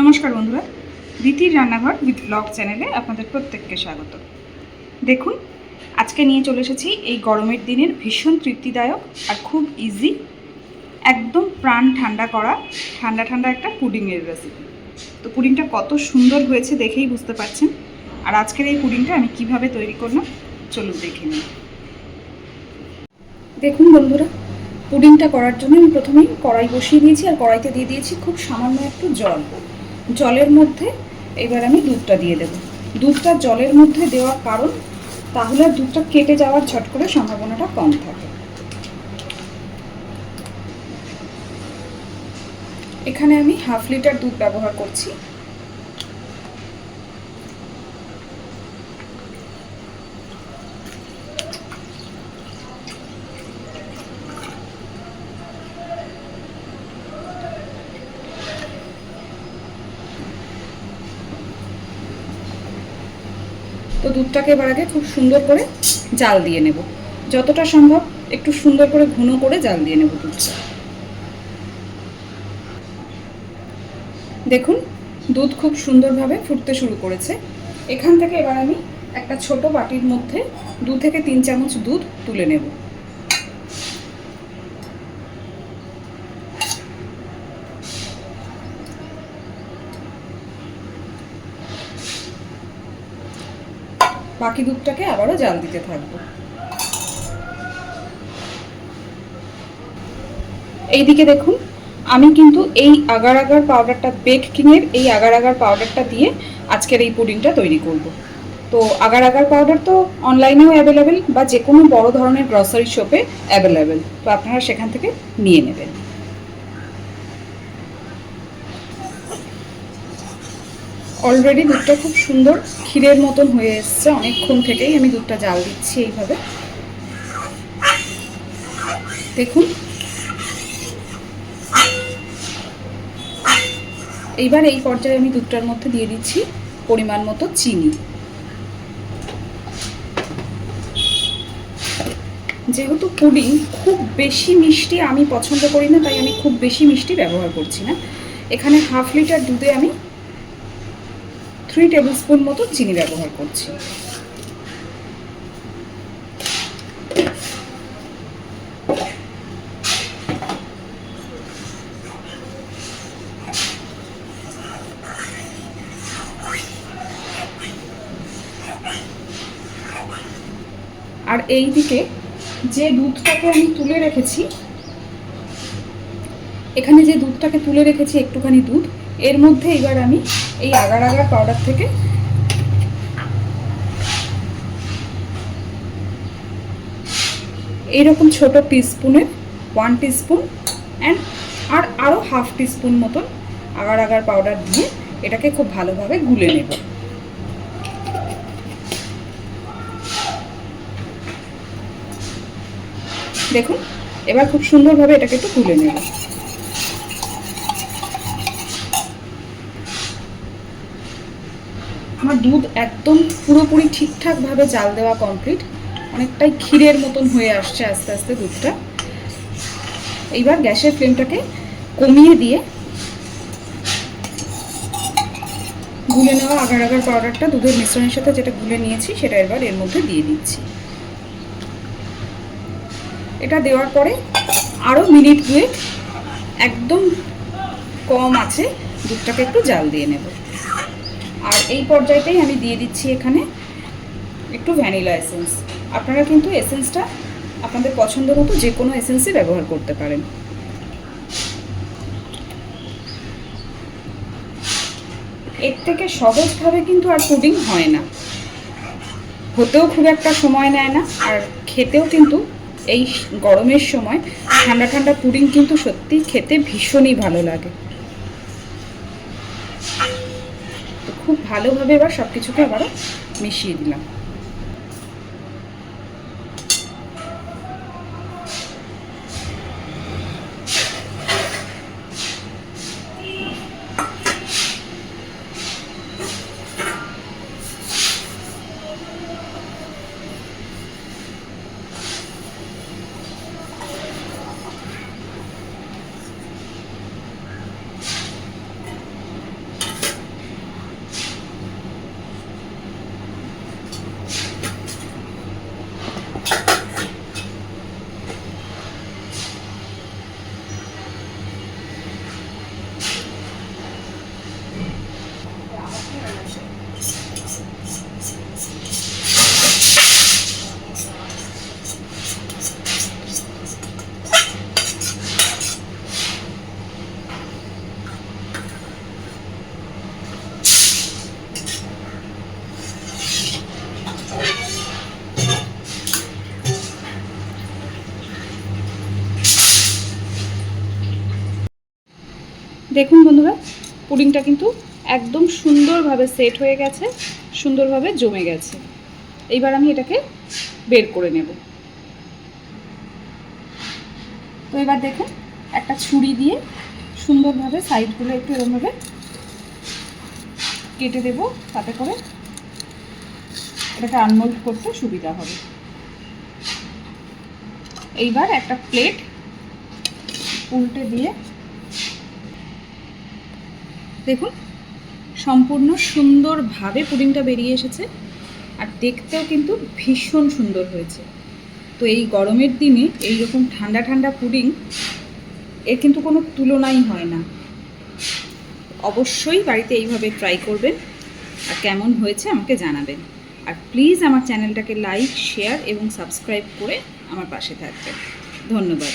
নমস্কার বন্ধুরা রীতির রান্নাঘর উইথ ব্লগ চ্যানেলে আপনাদের প্রত্যেককে স্বাগত। দেখুন, আজকে নিয়ে চলে এসেছি এই গরমের দিনের ভীষণ তৃপ্তিদায়ক আর খুব ইজি একদম প্রাণ ঠান্ডা করা, ঠান্ডা ঠান্ডা একটা পুডিংয়ের রেসিপি তো পুডিংটা কত সুন্দর হয়েছে দেখেই বুঝতে পারছেন। আর আজকের এই পুডিংটা আমি কীভাবে তৈরি করলাম, চলুন দেখে নিই। দেখুন বন্ধুরা, পুডিংটা করার জন্য আমি প্রথমেই কড়াই বসিয়ে দিয়েছি আর কড়াইতে দিয়ে দিয়েছি খুব সামান্য একটু জল। জলের মধ্যে এবার আমি দুধটা দিয়ে দেবো। দুধটা জলের মধ্যে দেওয়ার কারণ, তাহলে দুধটা কেটে যাওয়ার ছট করে সম্ভাবনাটা কম থাকে। এখানে আমি হাফ লিটার দুধ ব্যবহার করছি। তো দুধটাকে এবার আগে খুব সুন্দর করে জাল দিয়ে নেব। যতটা সম্ভব একটু সুন্দর করে ঘন করে জাল দিয়ে নেব দুধটা। দেখুন, দুধ খুব সুন্দরভাবে ফুটতে শুরু করেছে। এখান থেকে এবার আমি একটা ছোট বাটির মধ্যে দু থেকে তিন চামচ দুধ তুলে নেব। বাকি দুধটাকে আবারও জাল দিতে থাকব। এইদিকে দেখুন, আমি কিন্তু এই আগার আগার পাউডারটা বেক কিংয়ের এই আগার আগার পাউডারটা দিয়ে আজকের এই পুডিংটা তৈরি করব। তো আগার আগার পাউডার তো অনলাইনেও অ্যাভেলেবেল বা যে কোনো বড় ধরনের গ্রসারি শপে অ্যাভেলেবেল তো আপনারা সেখান থেকে নিয়ে নেবেন। অলরেডি দুধটা খুব সুন্দর ক্ষীরের মতন হয়ে এসছে। অনেকক্ষণ থেকেই আমি দুধটা জাল দিচ্ছি এইভাবে। দেখুন। এইবার এই পর্যায়ে আমি দুধটার মধ্যে দিয়ে দিচ্ছি পরিমাণ মতো চিনি। যেহেতু পুডিং খুব বেশি মিষ্টি আমি পছন্দ করি না, তাই আমি খুব বেশি মিষ্টি ব্যবহার করছি না। এখানে হাফ লিটার দুধে আমি থ্রি টেবিল স্পুন মতো চিনি ব্যবহার করছি। আর এই দিকে যে দুধটাকে আমি তুলে রেখেছি, এখানে যে দুধটাকে তুলে রেখেছি একটুখানি দুধ এর মধ্যে এবার আমি এই আগার আগার পাউডার থেকে এইরকম ছোট টিস্পুনের ওয়ান টিস্পুন অ্যান্ড আর আরও হাফ টিস্পুন মতন আগার আগার পাউডার দিয়ে এটাকে খুব ভালোভাবে গুলে নেব। দেখুন, এবার খুব সুন্দরভাবে এটাকে একটু গুলে নেব। আমার দুধ একদম পুরোপুরি ঠিকঠাকভাবে জাল দেওয়া কমপ্লিট অনেকটাই ক্ষীরের মতন হয়ে আসছে আস্তে আস্তে দুধটা। এইবার গ্যাসের ফ্লেমটাকে কমিয়ে দিয়ে গুলে নেওয়া আগার আগার পাউডারটা দুধের মিশ্রণের সাথে যেটা গুলে নিয়েছি, সেটা এবার এর মধ্যে দিয়ে দিচ্ছি। এটা দেওয়ার পরে আরও মিনিট দুয়েক একদম কম আছে, দুধটাকে একটু জাল দিয়ে নেব। আর এই পর্যায়তেই আমি দিয়ে দিচ্ছি এখানে একটু ভ্যানিলা এসেন্স। আপনারা কিন্তু এসেন্সটা আপনাদের পছন্দ মতো যে কোনো এসেন্সই ব্যবহার করতে পারেন। এর থেকে সহজভাবে কিন্তু আর পুডিং হয় না। হতেও খুব একটা সময় নেয় না, আর খেতেও কিন্তু এই গরমের সময় ঠান্ডা ঠান্ডা পুডিং কিন্তু সত্যি খেতে ভীষণই ভালো লাগে তো খুব ভালোভাবে এবার সব কিছুকে আবারও মিশিয়ে দিলাম। দেখুন বন্ধুরা, পুডিংটা কিন্তু একদম সুন্দরভাবে সেট হয়ে গেছে, সুন্দরভাবে জমে গেছে। এইবার আমি এটাকে বের করে নেব। তো এবার দেখুন, একটা ছুরি দিয়ে সুন্দরভাবে সাইডগুলো একটু এরমভাবে কেটে দেব, তাতে করে এটাকে আনমোল্ড করতে সুবিধা হবে। এইবার একটা প্লেট উল্টে দিয়ে দেখুন, সম্পূর্ণ সুন্দরভাবে পুডিংটা বেরিয়ে এসেছে আর দেখতেও কিন্তু ভীষণ সুন্দর হয়েছে। তো এই গরমের দিনে এই রকম ঠান্ডা ঠান্ডা পুডিং এর কিন্তু কোনো তুলনাই হয় না। অবশ্যই বাড়িতে এইভাবে ট্রাই করবেন আর কেমন হয়েছে আমাকে জানাবেন। আর প্লিজ আমার চ্যানেলটাকে লাইক শেয়ার এবং সাবস্ক্রাইব করে আমার পাশে থাকবেন। ধন্যবাদ।